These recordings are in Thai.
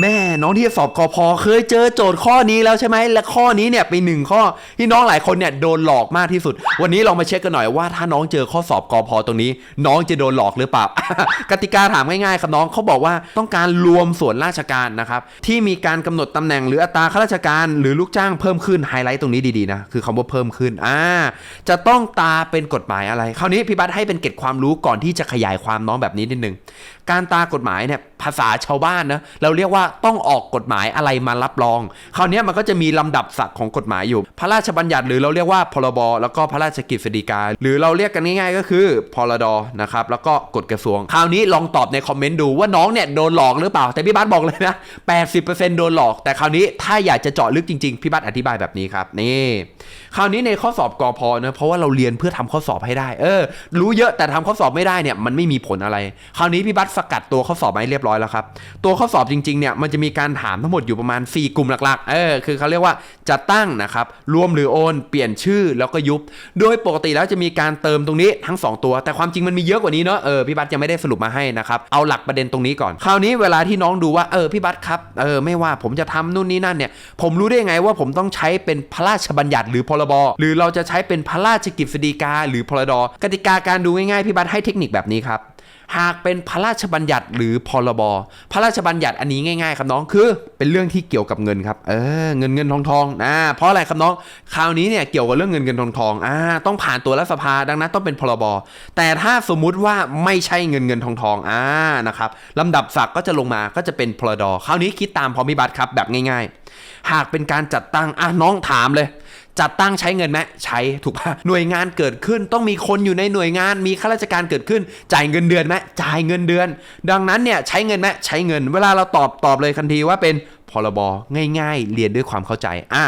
แม่น้องที่สอบกอพอเคยเจอโจทย์ข้อนี้แล้วใช่ไหมและข้อนี้เนี่ยเป็นหนึ่งข้อที่น้องหลายคนเนี่ยโดนหลอกมากที่สุด วันนี้ลองมาเช็คกันหน่อยว่าถ้าน้องเจอข้อสอบกอพอตรงนี้ น้องจะโดนหลอกหรือเปล่ากติกาถามง่ายๆครับน้องเขาบอกว่าต้องการรวมส่วนราชการนะครับที่มีการกำหนดตำแหน่งหรืออัตราข้าราชการหรือลูกจ้างเพิ่มขึ้นไฮไลท์ตรงนี้ดีๆนะคือคำว่าเพิ่มขึ้นอ่าจะต้องตาเป็นกฎหมายอะไรคราวนี้พี่บัตให้เป็นเกร็ดความรู้ก่อนที่จะขยายความน้องแบบนี้นิดนึงการตากฎหมายเนี่ยภาษาชาวบ้านนะเราเรียกว่าต้องออกกฎหมายอะไรมารับรอง คราวนี้มันก็จะมีลำดับศักดิ์ของกฎหมายอยู่ พระราชบัญญัติหรือเราเรียกว่าพรบแล้วก็พระราชกฤษฎีกาหรือเราเรียกกันง่ายๆก็คือพรดนะครับแล้วก็กฎกระทรวง คราวนี้ลองตอบในคอมเมนต์ดูว่าน้องเนี่ยโดนหลอกหรือเปล่าแต่พี่บัสบอกเลยนะ80%โดนหลอก แต่คราวนี้ถ้าอยากจะเจาะลึกจริงๆพี่บัสอธิบายแบบนี้ครับนี่คราวนี้ในข้อสอบกอพอนะเพราะว่าเราเรียนเพื่อทำข้อสอบให้ได้ เออ รู้เยอะแต่ทำข้อสอบไม่ได้เนี่ยมันไม่มีผลอะไร คราวนี้พี่บัสสกัดตัวข้อสอบมาให้เรียบร้อยแล้วครับตัวข้อสอบจริงๆเนี่ยมันจะมีการถามทั้งหมดอยู่ประมาณ 4 กลุ่มหลักๆ เออคือเขาเรียกว่าจะตั้งนะครับรวมหรือโอน เปลี่ยนชื่อแล้วก็ยุบ โดยปกติแล้วจะมีการเติมตรงนี้ทั้ง 2 ตัว แต่ความจริงมันมีเยอะกว่านี้เนาะเออพี่บัสยังไม่ได้สรุปมาให้นะครับเอาหลักประเด็นตรงนี้ก่อน คราวนี้เวลาที่น้องดูว่าเออพี่บัสครับเออไม่ว่าผมจะทำนู่นนี่นั่นเนี่ยผมรู้ได้ไงว่าผมต้องใช้เป็นพระราชบัญญัติหรือพรบหรือเราจะใช้เป็นพระราชกฤษฎีกาหรือพรดกติกาการดูง่ายๆพี่บัสให้เทคนิคแบบนี้ครับ หากเป็นพระราชบัญญัติหรือพรบ พระราชบัญญัติอันนี้ง่ายๆครับน้องคือ เป็นเรื่องที่เกี่ยวกับเงินครับเออเงินเงินทองทองนะเพราะอะไรครับน้องคราวนี้เนี่ยเกี่ยวกับเรื่องเงินเงินทองทองอ่าต้องผ่านตัวรัฐสภาดังนั้นต้องเป็นพรบ แต่ถ้าสมมุติว่าไม่ใช่เงินเงินทองทองอ่านะครับลำดับศักดิ์ก็จะลงมาก็จะเป็นพรดคราวนี้คิดตามพร้อมิบัติครับแบบง่าย ๆ หากเป็นการจัดตั้งอะน้องถามเลย จัดตั้งใช้เงินไหมใช้ถูกปะหน่วยงานเกิดขึ้น ต้องมีคนอยู่ในหน่วยงานมีข้าราชการเกิดขึ้น จ่ายเงินเดือนไหมจ่ายเงินเดือน ดังนั้นเนี่ยใช้เงินไหมใช้เงิน เวลาเราตอบตอบเลยทันทีว่าเป็นพรบง่าย ๆ เรียนด้วยความเข้าใจอะ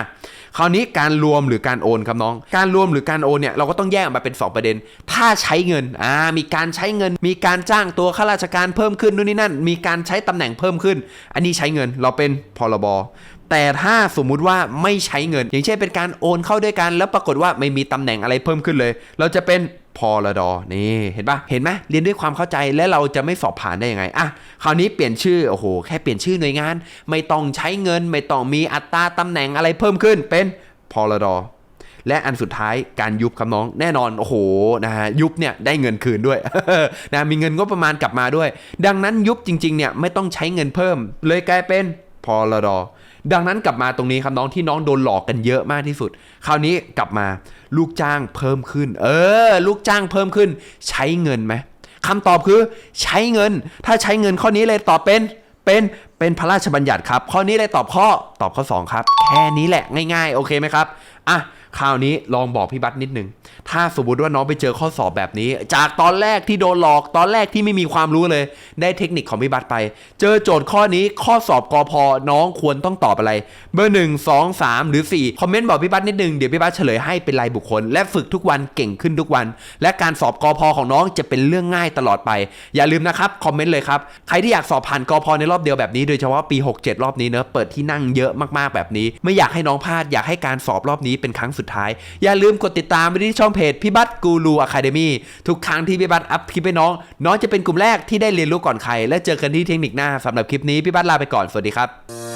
คราวนี้การรวมหรือการโอนครับน้อง การรวมหรือการโอนเนี่ยเราก็ต้องแยกออกมาเป็น 2 ประเด็น ถ้าใช้เงินอ่ามีการใช้เงิน มีการจ้างตัวข้าราชการเพิ่มขึ้นนู่นนี่นั่น มีการใช้ตำแหน่งเพิ่มขึ้น อันนี้ใช้เงินเราเป็นพรบ แต่ถ้าสมมุติว่าไม่ใช้เงิน อย่างเช่นเป็นการโอนเข้าด้วยกัน แล้วปรากฏว่าไม่มีตำแหน่งอะไรเพิ่มขึ้นเลย เราจะเป็นพรดนี่เห็นปะเห็นไหมเรียนด้วยความเข้าใจและเราจะไม่สอบผ่านได้ยังไงอะคราวนี้เปลี่ยนชื่อโอ้โหแค่เปลี่ยนชื่อหน่วยงาน ไม่ต้องใช้เงิน ไม่ต้องมีอัตราตำแหน่งอะไรเพิ่มขึ้นเป็นพรดและอันสุดท้ายการยุบครับน้องแน่นอนโอ้โหนะฮะยุบเนี่ยได้เงินคืนด้วยนะมีเงินก็ประมาณกลับมาด้วย ดังนั้นยุบจริงๆเนี่ยไม่ต้องใช้เงินเพิ่ม เลยกลายเป็นพรด ดังนั้นกลับมาตรงนี้ครับน้องที่น้องโดนหลอกกันเยอะมากที่สุด คราวนี้กลับมาลูกจ้างเพิ่มขึ้น เออ ลูกจ้างเพิ่มขึ้น ใช้เงินไหมคำตอบคือใช้เงิน ถ้าใช้เงินข้อนี้เลยตอบเป็นเป็นเป็นพระราชบัญญัติครับ ข้อนี้เลยตอบข้อตอบข้อ 2 ครับ แค่นี้แหละง่ายๆ โอเคไหมครับอะ คราวนี้ลองบอกพี่บัตนิดนึง ถ้าสมมติว่าน้องไปเจอข้อสอบแบบนี้ จากตอนแรกที่โดนหลอก ตอนแรกที่ไม่มีความรู้เลย ได้เทคนิคของพี่บัตไป เจอโจทย์ข้อนี้ข้อสอบกอพอน้องควรต้องตอบอะไร เบอร์1 2 3หรือ4คอมเมนต์บอกพี่บัตนิดนึง เดี๋ยวพี่บัตเฉลยให้เป็นรายบุคคล และฝึกทุกวันเก่งขึ้นทุกวัน และการสอบกอพอของน้องจะเป็นเรื่องง่ายตลอดไป อย่าลืมนะครับคอมเมนต์เลยครับใครที่อยากสอบผ่านกอพอในรอบเดียวแบบนี้โดยเฉพาะปี 67 รอบนี้เนอะเปิดที่นั่งเยอะมากๆแบบนี้ ไม่อยากให้น้องพลาดอยากให้การสอบรอบนี้เป็นครั้งสุดท้าย อย่าลืมกดติดตามไปที่ช่องเพจพี่บัตกูรูอะคาเดมี่ทุกครั้งที่พี่บัตอัพคลิปให้น้อง น้องจะเป็นกลุ่มแรกที่ได้เรียนรู้ก่อนใคร และเจอกันที่เทคนิคหน้าสำหรับคลิปนี้พี่บัตลาไปก่อนสวัสดีครับ